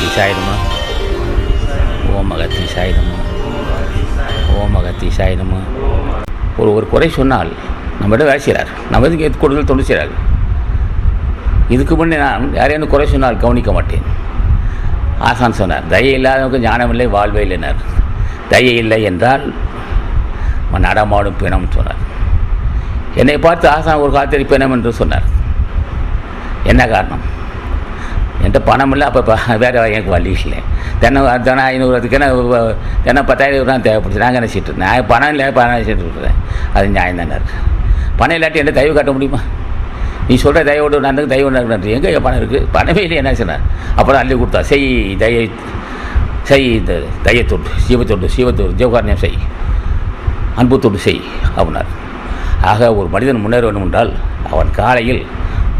அகத்தி சாயிடுமா ஓம் அகத்தி சாயிடுமா ஓம் அகத்தி ஒரு ஒரு குறை சொன்னால் நம்மிடம் வேலை செய்கிறார். நம்ம எதுக்கு எது கூடுதல் தொண்டு செய்கிறார் இதுக்கு முன்னே நான் யாரையும் குறை சொன்னால் கவனிக்க மாட்டேன். ஆசான் சொன்னார் தயை இல்லாதவனுக்கு ஞானம் இல்லை வாழ்வே இல்லைனார் தயை இல்லை என்றால் அவன் நடமாடும் பிணம் சொன்னார். என்னை பார்த்து ஆசான் ஒரு காத்திரி பிணம் என்று சொன்னார். என்ன காரணம்? என்கிட்ட பணம் இல்லை அப்போ வேறு எனக்கு வழி இல்லை. தினம் தினம் ஐநூறு அதுக்கு என்ன தினம் பத்தாயிரம் ரூபா தேவைப்படுது. நாங்கள் நினச்சிட்டு இருந்தேன் நான் பணம் இல்லை பணம் நினச்சிட்டு இருக்கிறேன் அது நியாயம் தானே இருக்குது பணம் இல்லாட்டி என்ன தயவு காட்ட முடியுமா? நீ சொல்கிற தயவோடு நான் தயவு நன்றி எங்கே பணம் இருக்குது பணமே இல்லை என்ன சொன்னார் அப்புறம் அள்ளி கொடுத்தா. செய் தயை செய் இந்த தயத்தொண்டு சீவத்தொண்டு சீவத்தொண்டு ஜீவகாரணியம் செய். அன்புத்தொண்டு செய் அப்படின்னார். ஆக ஒரு மனிதன் முன்னேற வேண்டும் என்றால் அவன் காலையில்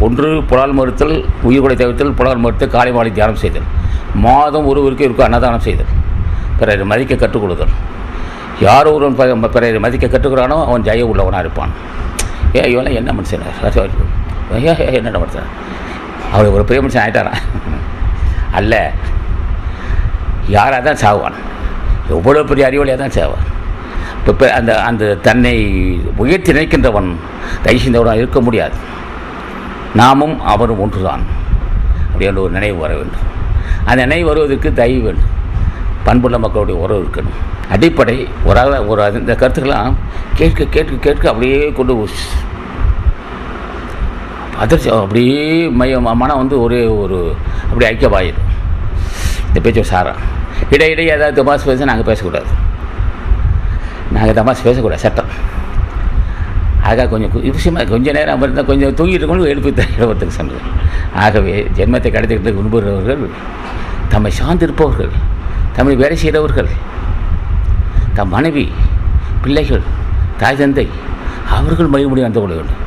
ஒன்று புலால் மறுத்தல் உயிர்கொலை தவிர்த்தல் புலால் மறுத்து காலை மாலை தியானம் செய்தல். மாதம் ஒருவருக்கு இருக்கும் அன்னதானம் செய்தல். பிறரை மதிக்க கற்றுக் கொடுத்தல். யார் ஒருவன் பிறரை மதிக்க கற்றுக்கிறானோ அவன் ஜெய உள்ளவனாக இருப்பான். ஏ இவெல்லாம் என்ன மனுஷன்? ஐயா என்ன மனுஷன் அவர் ஒரு பெரிய மனுஷன் ஆகிட்டாரான் அல்ல. யாராக தான் சாவான்? எவ்வளோ பெரிய அறிவாளியாக தான் சாவான்? இப்போ இப்போ அந்த அந்த தன்னை உயர்த்தி நினைக்கின்றவன் தைசிந்தவனாக இருக்க முடியாது. நாமும் அவரும் ஒன்றுதான். அப்படின்ற ஒரு நினைவு வர வேண்டும். அந்த நினைவு வருவதற்கு தயவு வேண்டும். பண்புள்ள மக்களுடைய உறவு இருக்கணும். அடிப்படை ஒரு ஆள- ஒரு இந்த கருத்துக்கெல்லாம் கேட்க கேட்க கேட்க அப்படியே கொண்டு அதிர்ச்சி அப்படியே மைய மனம் வந்து ஒரே ஒரு அப்படி ஐக்கியமாயிடும். இந்த பேச்சு சாரா. இடையிடையே ஏதாவது தமாஸ் பேச நாங்கள் பேசக்கூடாது. நாங்கள் தமாஸ் பேசக்கூடாது சட்டம். ஆக கொஞ்சம் விஷயமா கொஞ்ச நேரம் அமர்ந்தால் கொஞ்சம் தூங்கிட்டு இருக்கணும் எழுப்பி தருவதற்கு சொன்னது ஆகவே ஜென்மத்தை கடத்திக்கிட்டு விரும்புகிறவர்கள் தம்மை சார்ந்திருப்பவர்கள் தம்மை வேலை செய்கிறவர்கள் தம் மனைவி பிள்ளைகள் தாய் தந்தை அவர்கள் மறுபடியும் நடந்து கொள்ள வேண்டும்.